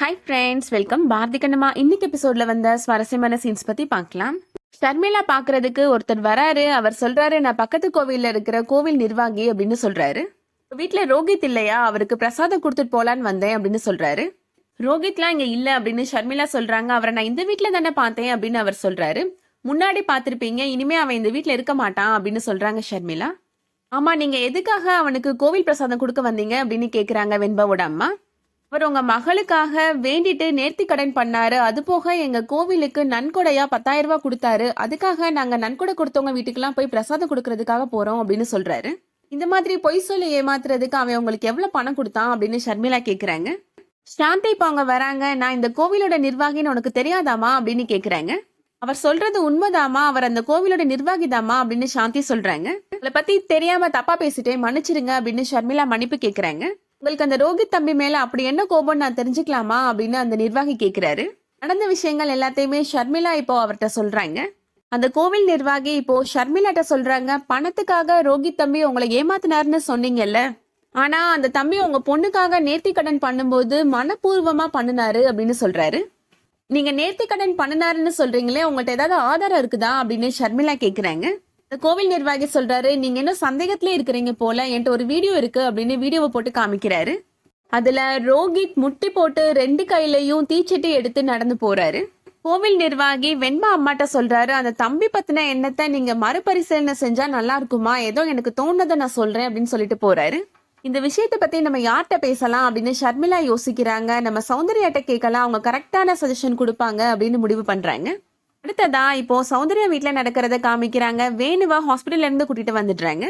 Hi friends welcome Bharathi Kannamma இன்னைக்கு எபிசோட்ல வந்த சுவாரஸ்யமான சீன்ஸ் பத்தி பார்க்கலாம். ஷர்மிளா பார்க்கறதுக்கு ஒருத்தர் வராரு. அவர் சொல்றாரு நான் பக்கத்து கோவில்ல இருக்கிற கோவில் நிர்வாகி அப்படின்னு சொல்றாரு. வீட்டில் ரோஹித் இல்லையா? அவருக்கு பிரசாதம் கொடுத்துட்டு போலான்னு வந்தேன் அப்படின்னு சொல்றாரு. ரோஹித்லாம் இங்க இல்ல அப்படின்னு ஷர்மிளா சொல்றாங்க. அவரை நான் இந்த வீட்டில் தானே பார்த்தேன் அப்படின்னு அவர் சொல்றாரு. முன்னாடி பார்த்துருப்பீங்க இனிமே அவன் இந்த வீட்டில் இருக்க மாட்டான் அப்படின்னு சொல்றாங்க ஷர்மிளா. ஆமா நீங்க எதுக்காக அவனுக்கு கோவில் பிரசாதம் கொடுக்க வந்தீங்க? அப்படின்னு கேக்குறாங்க வெண்பாவோட அம்மா. அவர் உங்க மகளுக்காக வேண்டிட்டு நேர்த்தி கடன் பண்ணாரு. அது போக எங்க கோவிலுக்கு நன்கொடையா பத்தாயிரம் ரூபாய் கொடுத்தாரு. அதுக்காக நாங்க நன்கொடை கொடுத்தவங்க வீட்டுக்கெல்லாம் போய் பிரசாதம் கொடுக்கறதுக்காக போறோம் அப்படின்னு சொல்றாரு. இந்த மாதிரி பொய் சொல்லி ஏமாத்துறதுக்கு அவன் உங்களுக்கு எவ்வளவு பணம் கொடுத்தான் அப்படின்னு ஷர்மிளா கேக்குறாங்க. சாந்தி இப்போ அவங்க வராங்க. நான் இந்த கோவிலோட நிர்வாகின்னு உனக்கு தெரியாதாமா அப்படின்னு கேக்குறாங்க. அவர் சொல்றது உண்மைதாமா? அவர் அந்த கோவிலோட நிர்வாகிதாமா அப்படின்னு சாந்தி சொல்றாங்க. அதை பத்தி தெரியாம தப்பா பேசிட்டேன். மன்னிச்சிருங்க அப்படின்னு ஷர்மிளா மன்னிப்பு கேக்குறாங்க. உங்களுக்கு அந்த ரோஹித் தம்பி மேல அப்படி என்ன கோபம் நான் தெரிஞ்சுக்கலாமா அப்படின்னு அந்த நிர்வாகி கேக்குறாரு. நடந்த விஷயங்கள் எல்லாத்தையுமே ஷர்மிளா இப்போ அவர்கிட்ட சொல்றாங்க. அந்த கோவில் நிர்வாகி இப்போ ஷர்மிளாட்ட சொல்றாங்க பணத்துக்காக ரோஹித் தம்பி உங்களை ஏமாத்தினாருன்னு சொன்னீங்கல்ல. ஆனா அந்த தம்பி உங்க பொண்ணுக்காக நேர்த்தி கடன் பண்ணும்போது மனப்பூர்வமா பண்ணுனாரு அப்படின்னு சொல்றாரு. நீங்க நேர்த்தி கடன் பண்ணினாருன்னு சொல்றீங்களே உங்கள்ட்ட ஏதாவது ஆதாரம் இருக்குதா? அப்படின்னு ஷர்மிளா கேக்குறாங்க. இந்த கோவில் நிர்வாகி சொல்றாரு நீங்க இன்னும் சந்தேகத்திலே இருக்கிறீங்க போல என்கிட்ட ஒரு வீடியோ இருக்கு அப்படின்னு வீடியோவை போட்டு காமிக்கிறாரு. அதுல ரோஹித் முட்டி போட்டு ரெண்டு கையிலையும் தீச்சட்டி எடுத்து நடந்து போறாரு. கோவில் நிர்வாகி வெண்மா அம்மாட்ட சொல்றாரு அந்த தம்பி பத்தின எண்ணத்தை நீங்க மறுபரிசீலனை செஞ்சா நல்லா இருக்குமா? ஏதோ எனக்கு தோணுதை நான் சொல்றேன் அப்படின்னு சொல்லிட்டு போறாரு. இந்த விஷயத்தை பத்தி நம்ம யார்கிட்ட பேசலாம் அப்படின்னு ஷர்மிளா யோசிக்கிறாங்க. நம்ம சௌந்தர்யாட்ட கேட்கலாம் அவங்க கரெக்டான சஜஷன் கொடுப்பாங்க அப்படின்னு முடிவு பண்றாங்க. அடுத்ததா இப்போ சௌந்தர்யா வீட்டில் நடக்கிறத காமிக்கிறாங்க. வேணுவா ஹாஸ்பிட்டல்ல இருந்து கூட்டிட்டு வந்துடுறாங்க.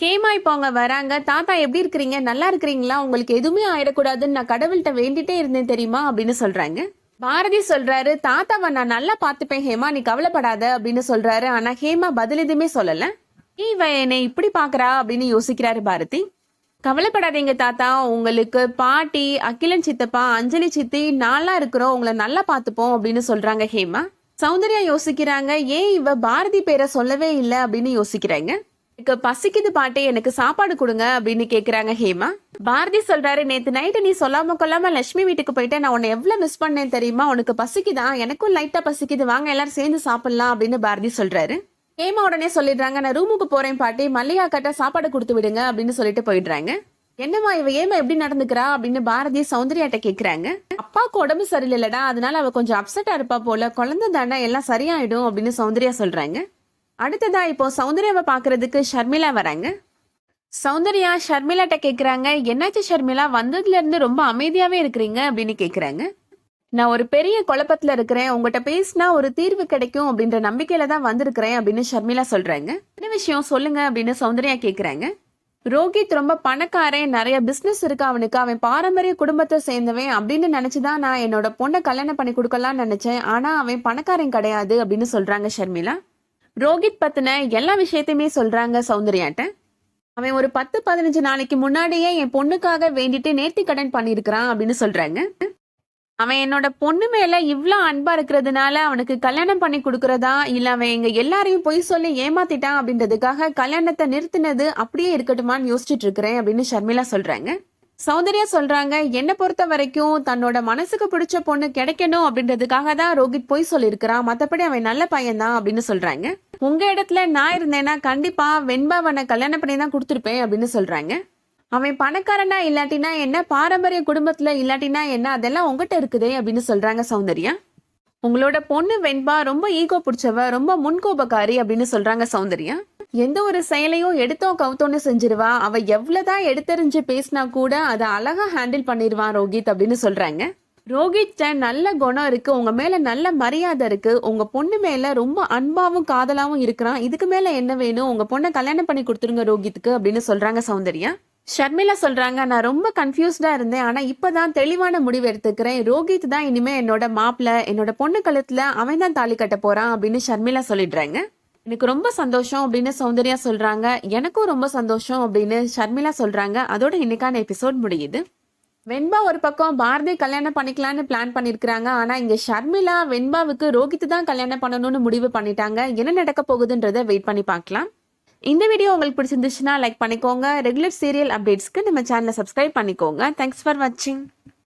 கேமா இப்போ அவங்க வராங்க. தாத்தா எப்படி இருக்கிறீங்க? நல்லா இருக்கிறீங்களா? உங்களுக்கு எதுவுமே ஆயிடக்கூடாதுன்னு நான் கடவுள்கிட்ட வேண்டிட்டே இருந்தேன் தெரியுமா? அப்படின்னு சொல்றாங்க. பாரதி சொல்றாரு தாத்தாவை நான் நல்லா பார்த்துப்பேன். ஹேமா நீ கவலைப்படாத. அப்படின்னு சொல்றாரு. ஆனா ஹேமா பதில் எதுவுமே சொல்லல. இவ என்னை இப்படி பாக்குறா அப்படின்னு யோசிக்கிறாரு பாரதி. கவலைப்படாதீங்க தாத்தா. உங்களுக்கு பாட்டி அகிலன் சித்தப்பா அஞ்சலி சித்தி நாளா இருக்கிறோம். உங்களை நல்லா பார்த்துப்போம். அப்படின்னு சொல்றாங்க ஹேமா. சௌந்தர்யா யோசிக்கிறாங்க ஏன் இவ பாரதி பேரை சொல்லவே இல்லை? அப்படின்னு யோசிக்கிறாங்க. எனக்கு பசிக்குது பாட்டி எனக்கு சாப்பாடு கொடுங்க அப்படின்னு கேக்குறாங்க ஹேமா. பாரதி சொல்றாரு நேத்து நைட்டு நீ சொல்லாம கொள்ளாம லட்சுமி வீட்டுக்கு போயிட்டு நான் உன்னை எவ்வளவு மிஸ் பண்ணேன் தெரியுமா? உனக்கு பசிக்குதா? எனக்கும் லைட்டா பசிக்குது வாங்க எல்லாரும் சேர்ந்து சாப்பிடலாம் அப்படின்னு பாரதி சொல்றாரு. ஹேமா உடனே சொல்லிடுறாங்க நான் ரூமுக்கு போறேன் பாட்டி மல்லிகா கட்ட சாப்பாடு கொடுத்து விடுங்க அப்படின்னு சொல்லிட்டு போயிடுறாங்க. என்னம்மா இவ ஏமா எப்படி நடந்துக்கிறா அப்படின்னு பாரதி சௌந்தர்யாட்ட கேக்குறாங்க. அப்பாவுக்கு உடம்பு சரியில்லைடா அதனால அவ கொஞ்சம் அப்செட்டா இருப்பா போல குழந்தை தானே எல்லாம் சரியாயிடும் அப்படின்னு சௌந்தர்யா சொல்றாங்க. அடுத்ததா இப்போ சௌந்தர்யாவை பாக்குறதுக்கு ஷர்மிளா வராங்க. சௌந்தர்யா ஷர்மிளாட்ட கேக்குறாங்க என்னாச்சு ஷர்மிளா? வந்ததுல இருந்து ரொம்ப அமைதியாவே இருக்கிறீங்க? அப்படின்னு கேக்குறாங்க. நான் ஒரு பெரிய குழப்பத்துல இருக்கிறேன். உங்ககிட்ட பேசினா ஒரு தீர்வு கிடைக்கும் அப்படின்ற நம்பிக்கையில தான் வந்திருக்கிறேன் அப்படின்னு ஷர்மிளா சொல்றாங்க. என்ன விஷயம்? சொல்லுங்க அப்படின்னு சௌந்தர்யா கேக்குறாங்க. ரோஹித் ரொம்ப பணக்காரன் நிறைய பிசினஸ் இருக்கு அவனுக்கு. அவன் பாரம்பரிய குடும்பத்தை சேர்ந்தவன் அப்படின்னு நினைச்சுதான் நான் என்னோட பொண்ணை கல்யாணம் பண்ணி கொடுக்கலாம்னு நினைச்சேன். ஆனா அவன் பணக்காரன் கிடையாது அப்படின்னு சொல்றாங்க ஷர்மிளா. ரோஹித் பத்தின எல்லா விஷயத்தையுமே சொல்றாங்க சௌந்தர்யாட்ட. அவன் ஒரு பத்து பதினஞ்சு நாளைக்கு முன்னாடியே என் பொண்ணுக்காக வேண்டிட்டு நேர்த்தி கடன் பண்ணியிருக்கிறான் அப்படின்னு சொல்றாங்க. அவன் என்னோட பொண்ணு மேல இவ்வளோ அன்பா இருக்கிறதுனால அவனுக்கு கல்யாணம் பண்ணி கொடுக்கறதா? இல்ல அவன் எங்க எல்லாரையும் பொய் சொல்லி ஏமாத்திட்டான் அப்படின்றதுக்காக கல்யாணத்தை நிறுத்தினது அப்படியே இருக்கட்டுமான்னு யோசிச்சுட்டு இருக்கிறேன் அப்படின்னு ஷர்மிளா சொல்றாங்க. சௌந்தர்யா சொல்றாங்க என்னை பொறுத்த வரைக்கும் தன்னோட மனசுக்கு பிடிச்ச பொண்ணு கிடைக்கணும் அப்படின்றதுக்காக தான் ரோஹித் பொய் சொல்லியிருக்கிறான். மற்றபடி அவன் நல்ல பையன்தான் அப்படின்னு சொல்றாங்க. உங்க இடத்துல நான் இருந்தேன்னா கண்டிப்பா வெண்பாவனை கல்யாணம் பண்ணி தான் கொடுத்துருப்பேன் அப்படின்னு சொல்றாங்க. அவன் பணக்காரனா இல்லாட்டினா என்ன? பாரம்பரிய குடும்பத்துல இல்லாட்டினா என்ன? அதெல்லாம் உங்ககிட்ட இருக்குதே அப்படின்னு சொல்றாங்க சௌந்தர்யா. உங்களோட பொண்ணு வெண்பா ரொம்ப ஈகோ பிடிச்சவ ரொம்ப முன்கோபக்காரி அப்படின்னு சொல்றாங்க சௌந்தர்யா. எந்த ஒரு செயலையும் எடுத்தோம் கவுத்தோன்னு செஞ்சிருவா. அவ எவ்வளவுதான் எடுத்தறிஞ்சு பேசினா கூட அதை அழகா ஹேண்டில் பண்ணிடுவான் ரோஹித் அப்படின்னு சொல்றாங்க. ரோஹித் நல்ல குணம் இருக்கு உங்க மேல நல்ல மரியாதை இருக்கு உங்க பொண்ணு மேல ரொம்ப அன்பாவும் காதலாவும் இருக்கிறான். இதுக்கு மேல என்ன வேணும்? உங்க பொண்ணை கல்யாணம் பண்ணி கொடுத்துருங்க ரோஹித்துக்கு அப்படின்னு சொல்றாங்க சௌந்தர்யா. ஷர்மிளா சொல்றாங்க நான் ரொம்ப கன்ஃபியூஸ்டா இருந்தேன். ஆனா இப்பதான் தெளிவான முடிவு எடுத்துக்கிறேன். ரோஹித் தான் இனிமே என்னோட மாப்பிள்ள என்னோட பொண்ணு கழுத்துல அவன் தான் தாலி கட்ட போறான் அப்படின்னு ஷர்மிளா சொல்லிடுறாங்க. எனக்கு ரொம்ப சந்தோஷம் அப்படின்னு சௌந்தர்யா சொல்றாங்க. எனக்கும் ரொம்ப சந்தோஷம் அப்படின்னு ஷர்மிளா சொல்றாங்க. அதோட இன்னைக்கான எபிசோட் முடியுது. வெண்பா ஒரு பக்கம் பாரதி கல்யாணம் பண்ணிக்கலாம்னு பிளான் பண்ணிருக்காங்க ஆனா இங்க ஷர்மிளா வெண்பாவுக்கு ரோஹித் தான் கல்யாணம் பண்ணணும்னு முடிவு பண்ணிட்டாங்க. என்ன நடக்க போகுதுன்றத வெயிட் பண்ணி பார்க்கலாம். இந்த வீடியோ உங்களுக்கு பிடிச்சிருந்துச்சுன்னா லைக் பண்ணிக்கோங்க. ரெகுலர் சீரியல் அப்டேட்ஸ்க்கு நம்ம சேனலை சப்ஸ்கிரைப் பண்ணிக்கோங்க. தேங்க்ஸ் ஃபார் வாட்சிங்